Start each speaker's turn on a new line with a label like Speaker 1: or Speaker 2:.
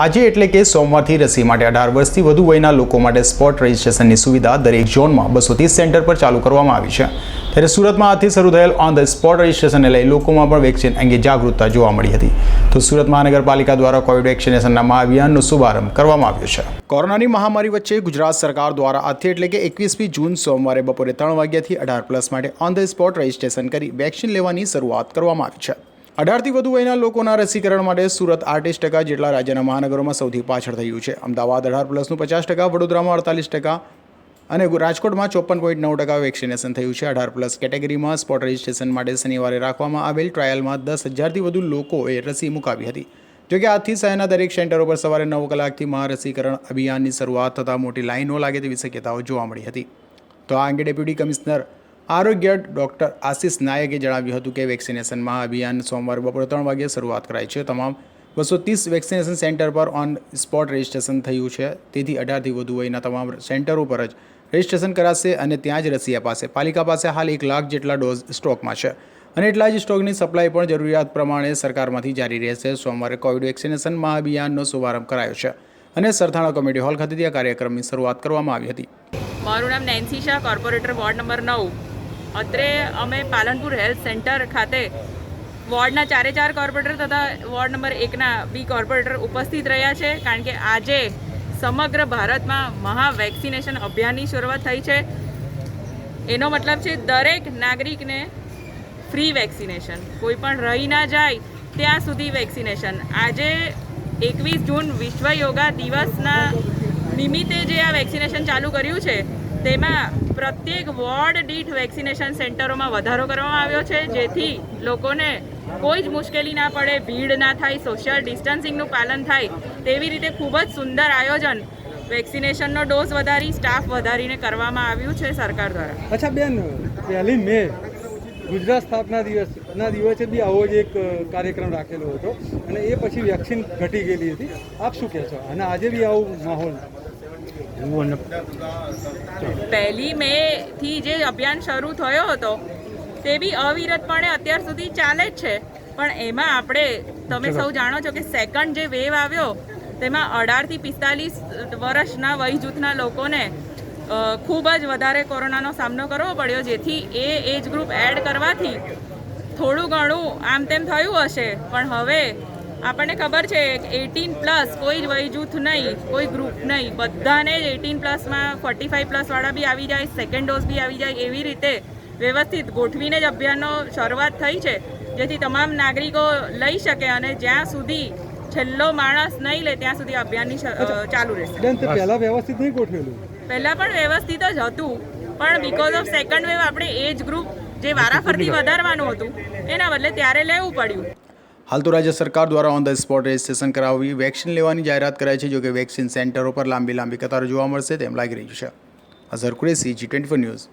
Speaker 1: આજે એટલે કે સોમવારથી રસી માટે અઢાર વર્ષથી વધુ વયના લોકો માટે સ્પોટ રજિસ્ટ્રેશનની સુવિધા દરેક ઝોનમાં બસો ત્રીસ સેન્ટર પર ચાલુ કરવામાં આવી છે. ત્યારે સુરતમાં આજથી શરૂ થયેલ ઓન ધ સ્પોટ રજિસ્ટ્રેશનને લઈ લોકોમાં પણ વેક્સિન અંગે જાગૃતતા જોવા મળી હતી. તો સુરત મહાનગરપાલિકા દ્વારા કોવિડ વેક્સિનેશનના મહાઅભિયાનનો શુભારંભ કરવામાં આવ્યો છે. કોરોનાની મહામારી વચ્ચે ગુજરાત સરકાર દ્વારા આજથી એટલે કે એકવીસમી જૂન સોમવારે બપોરે ત્રણ વાગ્યાથી અઢાર પ્લસ માટે ઓન ધ સ્પોટ રજિસ્ટ્રેશન કરી વેક્સિન લેવાની શરૂઆત કરવામાં આવી છે. અઢારથી વધુ વયના લોકોના રસીકરણ માટે સુરત આઠીસ ટકા જેટલા રાજ્યના મહાનગરોમાં સૌથી પાછળ થયું છે. અમદાવાદ અઢાર પ્લસનું પચાસ ટકા, વડોદરામાં અડતાલીસ ટકા અને રાજકોટમાં ચોપન પોઈન્ટ નવ ટકા વેક્સિનેશન થયું છે. અઢાર પ્લસ કેટેગરીમાં સ્પોટ રજિસ્ટ્રેશન માટે શનિવારે રાખવામાં આવેલ ટ્રાયલમાં દસ હજારથી વધુ લોકોએ રસી મુકાવી હતી. જોકે આજથી શહેરના દરેક સેન્ટરો પર સવારે નવ કલાકથી મહારસીકરણ અભિયાનની શરૂઆત થતાં મોટી લાઈનો લાગે તેવી શક્યતાઓ જોવા મળી હતી. તો આ અંગે ડેપ્યુટી કમિશનર આરોગ્ય ડૉક્ટર આશિષ નાયકે જણાવ્યું હતું કે વેક્સિનેશન મહાઅભિયાન સોમવારે બપોરે ત્રણ વાગ્યે શરૂઆત કરાઈ છે. તમામ બસો ત્રીસ વેક્સિનેશન સેન્ટર પર ઓન સ્પોટ રજિસ્ટ્રેશન થયું છે. તેથી અઢારથી વધુ વયના તમામ સેન્ટરો પર જ રજિસ્ટ્રેશન કરાશે અને ત્યાં જ રસી અપાશે પાલિકા પાસે હાલ એક લાખ જેટલા ડોઝ સ્ટોકમાં છે. અને એટલા જ સ્ટોકની સપ્લાય પણ જરૂરિયાત પ્રમાણે સરકારમાંથી જારી રહેશે. સોમવારે કોવિડ વેક્સિનેશન મહાઅભિયાનનો શુભારંભ કરાયો છે અને સરથાણા કોમેડી હોલ ખાતેથી આ કાર્યક્રમની શરૂઆત કરવામાં આવી હતી.
Speaker 2: મારું નામ Nancy Shah, corporator ward number નવ. અત્રે અમે પાલનપુર હેલ્થ સેન્ટર ખાતે વોર્ડના ચારે ચાર કોર્પોરેટર તથા વોર્ડ નંબર એકના બી કોર્પોરેટર ઉપસ્થિત રહ્યા છે, કારણ કે આજે સમગ્ર ભારતમાં મહા વેક્સિનેશન અભિયાનની શરૂઆત થઈ છે. એનો મતલબ છે દરેક નાગરિકને ફ્રી વેક્સિનેશન. કોઈ પણ રહી ના જાય ત્યાં સુધી વેક્સિનેશન. આજે એકવીસ જૂન વિશ્વ યોગા દિવસના નિમિત્તે જે આ વેક્સિનેશન ચાલુ કર્યું છે તેમાં પ્રત્યેક વોર્ડ દીઠ વેક્સિનેશન સેન્ટરોમાં વધારો કરવામાં આવ્યો છે. જેથી લોકોને કોઈ જ મુશ્કેલી ના પડે, ભીડ ના થાય સોશિયલ ડિસ્ટન્સિંગનું પાલન થાય તેવી રીતે ખૂબ જ સુંદર આયોજન વેક્સિનેશનનો ડોઝ વધારી સ્ટાફ વધારીને કરવામાં આવ્યું છે સરકાર દ્વારા.
Speaker 3: અચ્છા બેન, પહેલી મે ગુજરાત સ્થાપના દિવસના દિવસે બી આવો જ એક કાર્યક્રમ રાખેલો હતો અને એ પછી વેક્સિન ઘટી ગયેલી હતી. આપ શું કહેશો અને આજે બી આવું માહોલ?
Speaker 2: પહેલી મે થી જે અભિયાન શરૂ થયો હતો તે બી અવિરતપણે અત્યાર સુધી ચાલે જ છે. પણ એમાં આપણે તમે સૌ જાણો છો કે સેકન્ડ જે વેવ આવ્યો તેમાં અઢારથી પિસ્તાલીસ વર્ષના વય જૂથના લોકોને ખૂબ જ વધારે કોરોનાનો સામનો કરવો પડ્યો જેથી એ એજ ગ્રુપ એડ કરવાથી થોડું ઘણું આમ તેમ થયું હશે. પણ હવે આપણને ખબર છે એટીન પ્લસ કોઈ જ વય જૂથ નહીં કોઈ ગ્રુપ નહીં. બધાને જ એટીન પ્લસમાં ફોર્ટી ફાઈવ પ્લસવાળા બી આવી જાય સેકન્ડ ડોઝ બી આવી જાય એવી રીતે વ્યવસ્થિત ગોઠવીને જ અભિયાનનો શરૂઆત થઈ છે. જેથી તમામ નાગરિકો લઈ શકે અને જ્યાં સુધી છેલ્લો માણસ નહીં લે ત્યાં સુધી અભિયાનની ચાલુ રહેશે.
Speaker 3: પહેલાં વ્યવસ્થિત નહીં ગોઠવેલું?
Speaker 2: પહેલાં પણ વ્યવસ્થિત જ હતું પણ બીકોઝ ઓફ સેકન્ડ વેવ આપણે એજ ગ્રુપ જે વારાફરતી વધારવાનું હતું એના બદલે ત્યારે લેવું પડ્યું.
Speaker 1: હાલ તો રાજ્ય સરકાર દ્વારા ઓન ધ સ્પોટ રજિસ્ટ્રેશન કરાવી વેક્સિન લેવાની જાહેરાત કરાઈ છે, જોકે વેક્સિન સેન્ટરો પર લાંબી લાંબી કતારો જોવા મળશે તેમ લાગી રહ્યું છે. Azhar Qureshi G twenty news.